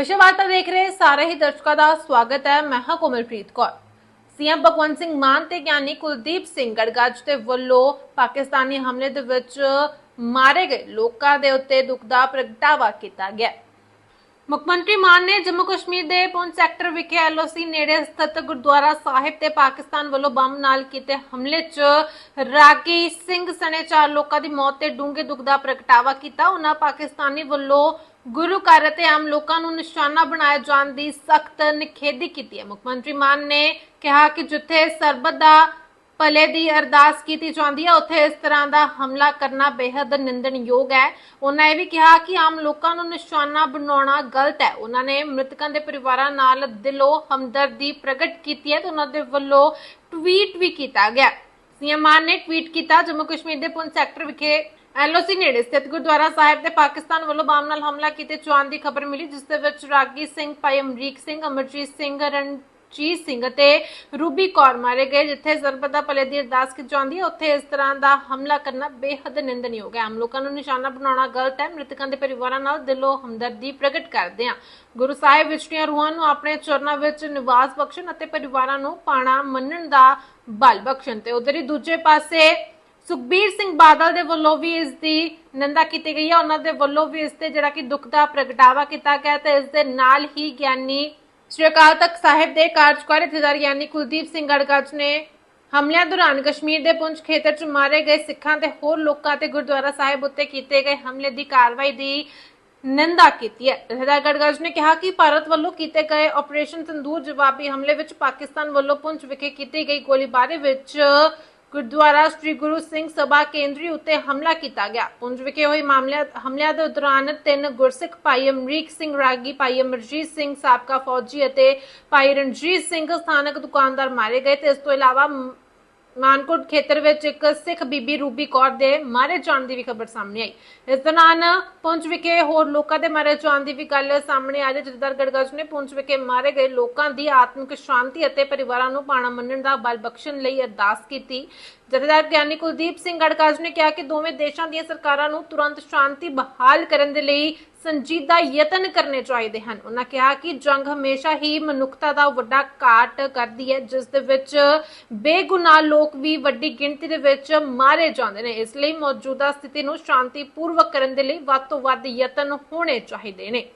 ਵਿਸ਼ਵ ਵਾਰਤਾ ਦੇਖ ਰਹੇ ਸਾਰੇ ਹੀ ਦਰਸ਼ਕਾਂ ਦਾ ਸਵਾਗਤ ਹੈ। ਮੈਂ ਹਾਂ ਕੋਮਲਪ੍ਰੀਤ ਕੌਰ। ਸੀਐਮ ਭਗਵੰਤ ਸਿੰਘ ਮਾਨ ਤੇ ਗਿਆਨੀ ਕੁਲਦੀਪ ਸਿੰਘ ਗੜਗਾਜ ਦੇ ਵੱਲੋਂ ਪਾਕਿਸਤਾਨੀ ਹਮਲੇ ਦੇ ਵਿੱਚ ਮਾਰੇ ਗਏ। ਲੋਕਾਂ ਦੇ ਉੱਤੇ ਦੁੱਖ ਦਾ ਪ੍ਰਗਟਾਵਾ ਕੀਤਾ ਗਿਆ। ਮੁੱਖ ਮੰਤਰੀ ਮਾਨ ਨੇ ਜੰਮੂ ਕਸ਼ਮੀਰ ਦੇ ਪੁੰਛ ਸੈਕਟਰ ਵਿਖੇ ਐਲਓਸੀ ਨੇੜੇ ਸਥਿਤ ਗੁਰਦੁਆਰਾ ਸਾਹਿਬ ਤੇ ਪਾਕਿਸਤਾਨ ਵੱਲੋਂ ਬੰਬ ਨਾਲ ਕੀਤੇ ਹਮਲੇ 'ਚ ਰਾਗੀ ਸਿੰਘ ਸਣੇ ਚਾਰ ਲੋਕਾਂ ਦੀ ਮੌਤ ਤੇ ਡੂੰਘੇ ਦੁੱਖ ਦਾ ਪ੍ਰਗਟਾਵਾ ਕੀਤਾ। ਉਹਨਾਂ ਪਾਕਿਸਤਾਨੀ ਵੱਲੋਂ ਗੁਰੂ ਘਰ ਅਤੇ ਆਮ ਲੋਕਾਂ ਨੂੰ ਨਿਸ਼ਾਨਾ ਬਣਾਏ ਜਾਣ ਦੀ ਸਖਤ ਨਿਖੇਧੀ ਕੀਤੀ ਹੈ। ਮੁੱਖ ਮੰਤਰੀ ਮਾਨ ਨੇ ਕਿਹਾ ਕਿ ਜਿੱਥੇ ਸਰਬਤ ਦਾ ਭਲੇ ਦੀ ਅਰਦਾਸ ਕੀਤੀ ਜਾਂਦੀ ਹੈ। ਉੱਥੇ ਇਸ ਤਰ੍ਹਾਂ ਦਾ ਹਮਲਾ ਕਰਨਾ ਬੇहद ਨਿੰਦਣਯੋਗ ਹੈ। ਉਹਨਾਂ ਇਹ ਵੀ ਕਿਹਾ ਕਿ ਆਮ ਲੋਕਾਂ ਨੂੰ ਨਿਸ਼ਾਨਾ ਬਣਾਉਣਾ ਗਲਤ ਹੈ। ਉਹਨਾਂ ਨੇ ਮ੍ਰਿਤਕਾਂ ਦੇ ਪਰਿਵਾਰਾਂ ਨਾਲ ਦਿਲੋਂ ਹਮਦਰਦੀ ਪ੍ਰਗਟ ਕੀਤੀ ਹੈ ਤੇ ਉਹਨਾਂ ਦੇ ਵੱਲੋਂ ਟਵੀਟ ਵੀ ਕੀਤਾ ਗਿਆ। ਸੀਐਮ ਮਾਨ ਨੇ ਟਵੀਟ ਕੀਤਾ, ਜੰਮੂ ਕਸ਼ਮੀਰ ਦੇ ਪੁੰਛ ਸੈਕਟਰ ਵਿਖੇ ਐਲਓਸੀ ਨੇੜੇ ਸਥਿਤ ਗੁਰਦੁਆਰਾ ਸਾਹਿਬ ਤੇ ਪਾਕਿਸਤਾਨ ਵੱਲੋਂ ਬੰਬ ਨਾਲ ਹਮਲਾ ਕੀਤੇ ਜਾਣ ਦੀ ਖਬਰ ਮਿਲੀ, ਜਿਸ ਦੇ ਵਿੱਚ ਰਾਗੀ ਸਿੰਘ, ਭਾਈ ਅਮਰੀਕ ਸਿੰਘ, ਅਮਰਜੀਤ ਸਿੰਘ ਰਣਜੀਤ ਸਿੰਘ ਅਤੇ ਰੂਬੀ ਕੌਰ ਮਾਰੇ ਗਏ, ਜਿੱਥੇ ਸਰਬਤ ਭਲੇ ਦੀ ਅਰਦਾਸ ਕੀਤੀ ਜਾਂਦੀ ਹੈ। ਉੱਥੇ ਇਸ ਤਰ੍ਹਾਂ ਦਾ ਹਮਲਾ ਕਰਨਾ ਬੇहद ਨਿੰਦਣਯੋਗ ਹੈ। ਆਮ ਲੋਕਾਂ ਨੂੰ ਨਿਸ਼ਾਨਾ ਬਣਾਉਣਾ ਗਲਤ ਹੈ। ਮ੍ਰਿਤਕਾਂ ਦੇ ਪਰਿਵਾਰਾਂ ਨਾਲ ਦਿਲੋਂ ਹਮਦਰਦੀ ਪ੍ਰਗਟ ਕਰਦੇ ਹਾਂ। ਗੁਰੂ ਸਾਹਿਬ ਵਿਚਲੀਆਂ ਰੂਹਾਂ ਨੂੰ ਆਪਣੇ ਚਰਨਾਂ ਵਿੱਚ ਨਿਵਾਸ ਬਖਸ਼ਣ ਅਤੇ ਪਰਿਵਾਰਾਂ ਨੂੰ ਪਾਣਾ ਮੰਨਣ ਦਾ ਬਲ ਬਖਸ਼ਣ ਤੇ ਉਧਰ ਹੀ ਦੂਜੇ ਪਾਸੇ ਸੁਖਬੀਰ ਸਿੰਘ ਬਾਦਲ ਦੇ ਵੱਲੋਂ ਵੀ ਇਸ ਦੀ ਨਿੰਦਾ ਕੀਤੀ ਗਈ ਹੈ। ਉਹਨਾਂ ਦੇ ਵੱਲੋਂ ਵੀ ਇਸ ਤੇ ਜਿਹੜਾ ਕਿ ਦੁੱਖ ਦਾ ਪ੍ਰਗਟਾਵਾ ਕੀਤਾ ਗਿਆ ਤੇ ਇਸ ਦੇ ਨਾਲ ਹੀ ਗਿਆਨੀ ਸ਼੍ਰੀ ਅਕਾਲ ਤਖਤ ਸਾਹਿਬ ਦੇ ਕਾਰਜਕਾਰੀ ਜਥੇਦਾਰ ਗਿਆਨੀ ਕੁਲਦੀਪ ਸਿੰਘ ਗੜਗੱਜ ਨੇ ਹਮਲਿਆਂ ਦੌਰਾਨ ਕਸ਼ਮੀਰ ਦੇ ਪੁੰਛ ਖੇਤਰ 'ਚ ਮਾਰੇ ਗਏ ਸਿੱਖਾਂ ਤੇ ਹੋਰ ਲੋਕਾਂ ਤੇ ਗੁਰਦੁਆਰਾ ਸਾਹਿਬ ਉੱਤੇ ਕੀਤੇ ਗਏ ਹਮਲੇ ਦੀ ਕਾਰਵਾਈ ਦੀ ਨਿੰਦਾ ਕੀਤੀ ਹੈ। ਜਥੇਦਾਰ ਗੜਗੱਜ ਨੇ ਕਿਹਾ ਕਿ ਭਾਰਤ ਵੱਲੋਂ ਕੀਤੇ ਗਏ ਆਪਰੇਸ਼ਨ ਤੰਦੂਰ ਜਵਾਬੀ ਹਮਲੇ ਵਿੱਚ ਪਾਕਿਸਤਾਨ ਵੱਲੋਂ ਪੁੰਛ ਵਿਖੇ ਕੀਤੀ ਗਈ ਗੋਲੀਬਾਰੀ ਵਿੱਚ ਗੁਰਦੁਆਰਾ ਸ੍ਰੀ ਗੁਰੂ ਸਿੰਘ ਸਭਾ ਕੇਂਦਰੀ ਉੱਤੇ ਹਮਲਾ ਕੀਤਾ ਗਿਆ। ਪੁੰਜ ਵਿਖੇ ਹੋਈ ਮਾਮਲਿਆਂ, ਹਮਲਿਆਂ ਦੇ ਦੌਰਾਨ ਤਿੰਨ ਗੁਰਸਿੱਖ ਭਾਈ ਅਮਰੀਕ ਸਿੰਘ ਰਾਗੀ, ਭਾਈ ਅਮਰਜੀਤ ਸਿੰਘ ਸਾਬਕਾ ਫੌਜੀ ਅਤੇ ਭਾਈ ਰਣਜੀਤ ਸਿੰਘ ਸਥਾਨਕ ਦੁਕਾਨਦਾਰ ਮਾਰੇ ਗਏ ਤੇ ਇਸ ਤੋਂ ਇਲਾਵਾ ਮਾਨਕੋਟ ਖੇਤਰ ਵਿੱਚ ਇੱਕ ਸਿੱਖ ਬੀਬੀ ਰੂਬੀ ਕੌਰ ਦੇ ਮਾਰੇ ਜਾਣ ਦੀ ਵੀ ਖਬਰ ਸਾਹਮਣੇ ਆਈ। ਇਸ ਦੌਰਾਨ ਪੁੰਛ ਵਿਖੇ ਹੋਰ ਲੋਕਾਂ ਦੇ ਮਾਰੇ ਜਾਣ ਦੀ ਵੀ ਗੱਲ ਸਾਹਮਣੇ ਆ ਰਹੀ ਜਥੇਦਾਰ ਨੇ ਪੁੰਛ ਵਿਖੇ ਮਾਰੇ ਗਏ ਲੋਕਾਂ ਦੀ ਆਤਮਿਕ ਸ਼ਾਂਤੀ ਅਤੇ ਪਰਿਵਾਰਾਂ ਨੂੰ ਪਾਣਾ ਮੰਨਣ ਦਾ ਬਲ ਬਖਸ਼ਣ ਲਈ ਅਰਦਾਸ ਕੀਤੀ। ਜਥੇਦਾਰ ਗਿਆਨੀ ਕੁਲਦੀਪ ਸਿੰਘ ਗੜਗੱਜ ਨੇ ਕਿਹਾ ਕਿ ਦੋਵੇਂ ਦੇਸ਼ਾਂ ਦੀਆਂ ਸਰਕਾਰਾਂ ਨੂੰ ਤੁਰੰਤ ਸ਼ਾਂਤੀ ਬਹਾਲ ਕਰਨ ਦੇ ਲਈ ਸੰਜੀਦਾ ਯਤਨ ਕਰਨੇ ਚਾਹੀਦੇ ਹਨ। ਉਹਨਾਂ ਕਿਹਾ ਕਿ ਜੰਗ ਹਮੇਸ਼ਾ ਹੀ ਮਨੁੱਖਤਾ ਦਾ ਵੱਡਾ ਘਾਟ ਕਰਦੀ ਹੈ, ਜਿਸ ਦੇ ਵਿੱਚ ਬੇਗੁਨਾਹ ਲੋਕ ਵੀ ਵੱਡੀ ਗਿਣਤੀ ਦੇ ਵਿੱਚ ਮਾਰੇ ਜਾਂਦੇ ਨੇ। ਇਸ ਲਈ ਮੌਜੂਦਾ ਸਥਿਤੀ ਨੂੰ ਸ਼ਾਂਤੀਪੂਰਵਕ ਕਰਨ ਦੇ ਲਈ ਵੱਧ ਤੋਂ ਵੱਧ ਯਤਨ ਹੋਣੇ ਚਾਹੀਦੇ ਨੇ।